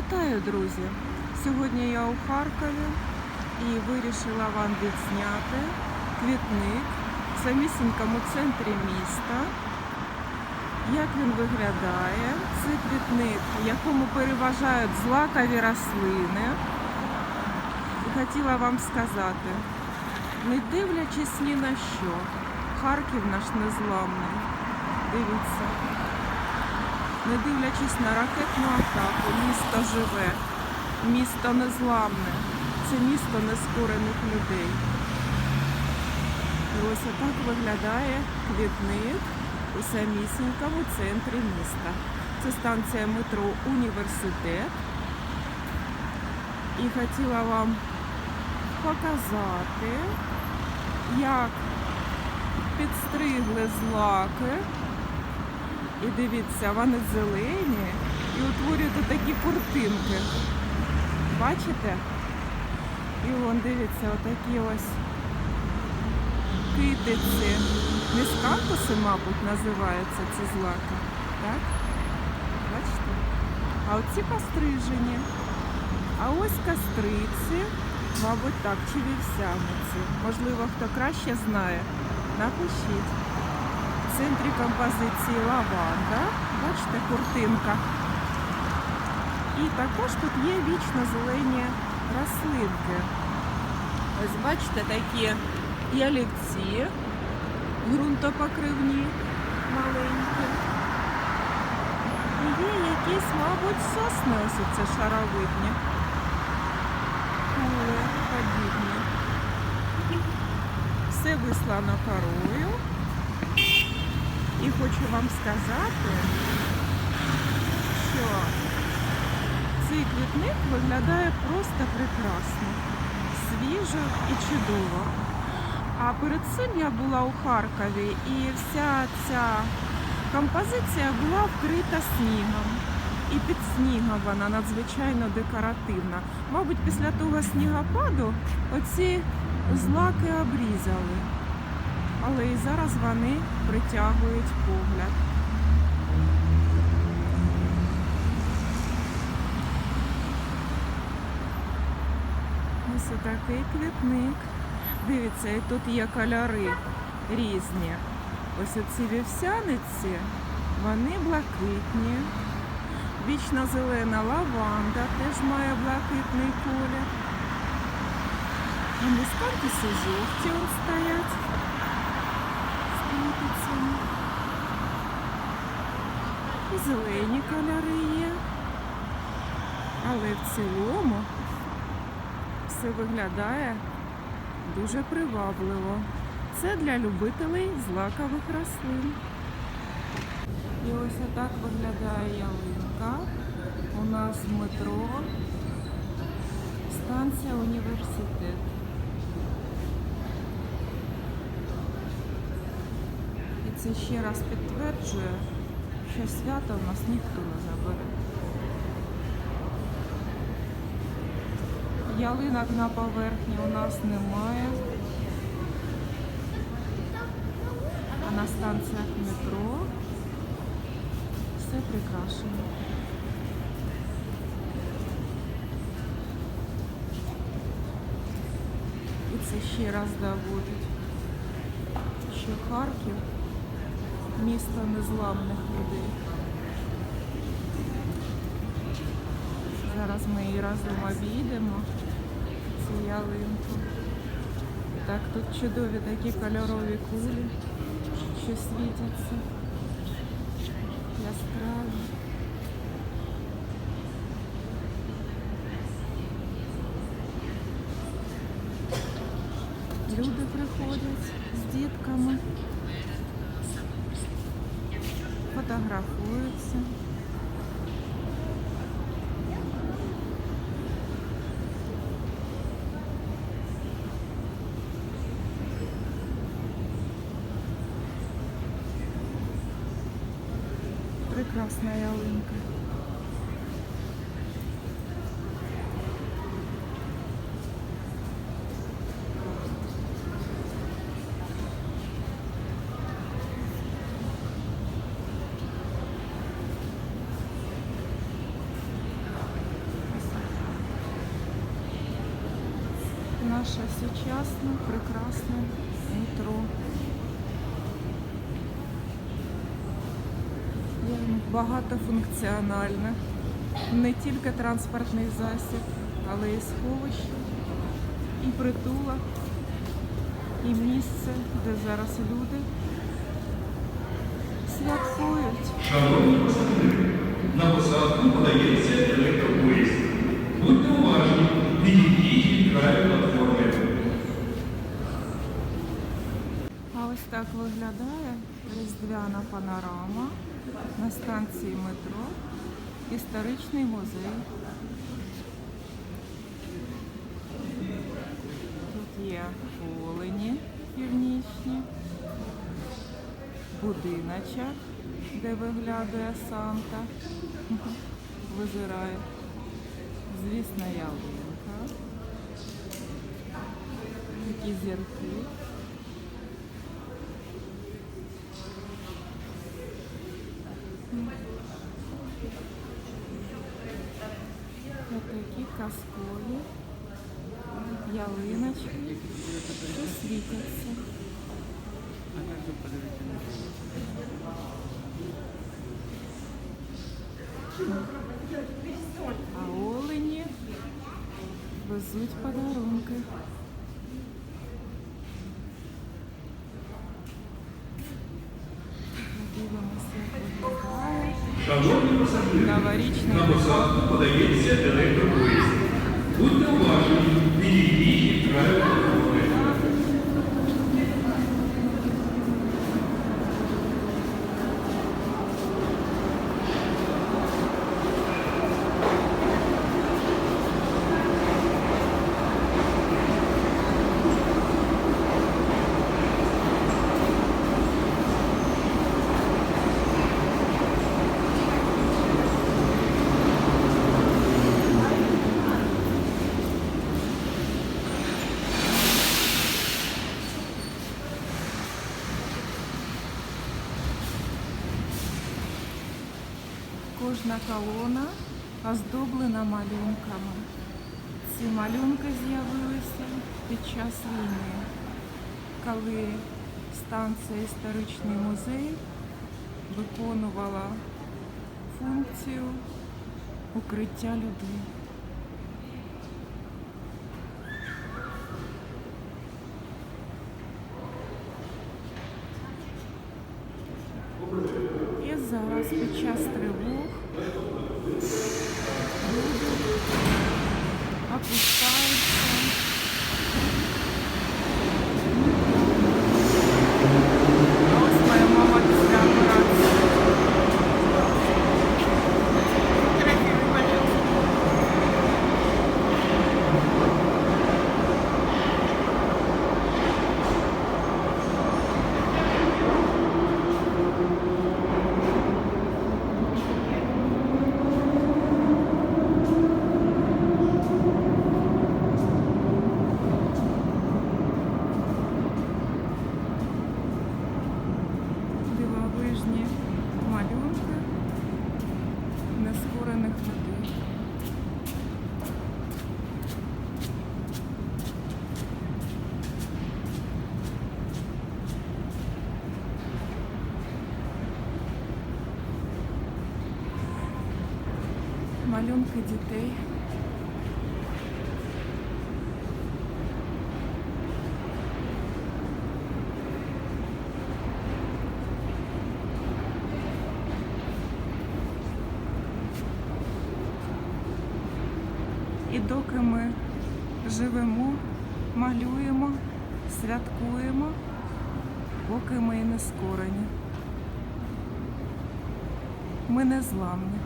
Вітаю, друзі! Сьогодні я у Харкові і вирішила вам відзняти квітник в самісінькому центрі міста. Як він виглядає? Це квітник, в якому переважають злакові рослини. І хотіла вам сказати, не дивлячись ні на що, Харків наш незламний. Дивіться. Не дивлячись на ракетну атаку, місто живе, місто незламне, це місто нескорених людей. І ось отак виглядає квітник у самісінькому центрі міста. Це станція метро Університет. І хотіла вам показати, як підстригли злаки. І дивіться, вони зелені і утворюють такі куртинки. Бачите? І вон дивіться, отакі ось китиці. Міскантуси, мабуть, називаються ці злаки. Так? Бачите? А оці пострижені. А ось кастриці, мабуть, так, чи вівсяниці. Можливо, хто краще знає. Напишіть. Центрі композиції лаванда. Бачите, куртинка. І також тут є вічно зелені рослинки. Ось бачите, такі ялівці, ґрунтопокривні маленькі. І є якісь, мабуть, сосни, ось це шаровидні. Подібні. Все вислано корою. І хочу вам сказати, що цей квітник виглядає просто прекрасно, свіжо і чудово. А перед цим я була у Харкові і вся ця композиція була вкрита снігом. І під снігом вона надзвичайно декоративна. Мабуть, після того снігопаду оці злаки обрізали але і зараз вони притягують погляд. Ось такий квітник. Дивіться, і тут є кольори різні. Ось оці вівсяниці, вони блакитні. Вічно зелена лаванда теж має блакитний колір. А мускантуси жовті он стоять І зелені кольори є. Але в цілому все виглядає дуже привабливо. Це для любителей злакових рослин. І ось отак виглядає ялинка. У нас метро станція університет. Це ще раз підтверджує, що свято у нас ніхто не забере. Ялинок на поверхні у нас немає. А на станціях метро все прикрашено. І це ще раз доводить, що Харків місто незламних людей. Зараз ми її разом обійдемо, цю ялинку. Так, тут чудові такі кольорові кулі, що світяться. Яскраві. Люди приходять з дітками. Фотографуються. Прекрасна ялинка. Наше сучасне, прекрасне метро. Багатофункціональне. Не тільки транспортний засіб, але і сховище, і притулок, і місце, де зараз люди святкують. Шановні на посадку подається електропоїзд. Так виглядає різдвяна панорама на станції метро Історичний музей. Тут є олені північні, будиночок, де виглядає Санта, визирає. Звісно, ялинка. Такі зірки. казкові ялиночки, що світяться. А олені везуть подарунки. Подивимося, як виглядає Шановні пасажири, новорічний на посадку подається Кожна колона оздоблена малюнками. Ці малюнки з'явилися під час війни, коли станція історичний музей виконувала функцію укриття людей. І зараз під час тривог люди опускаються. А ось моя мама після операції. дивовижні малюнки нескорених людей. Малюнки дітей. І доки ми живемо, малюємо, святкуємо, поки ми і не скорені. Ми не зламні.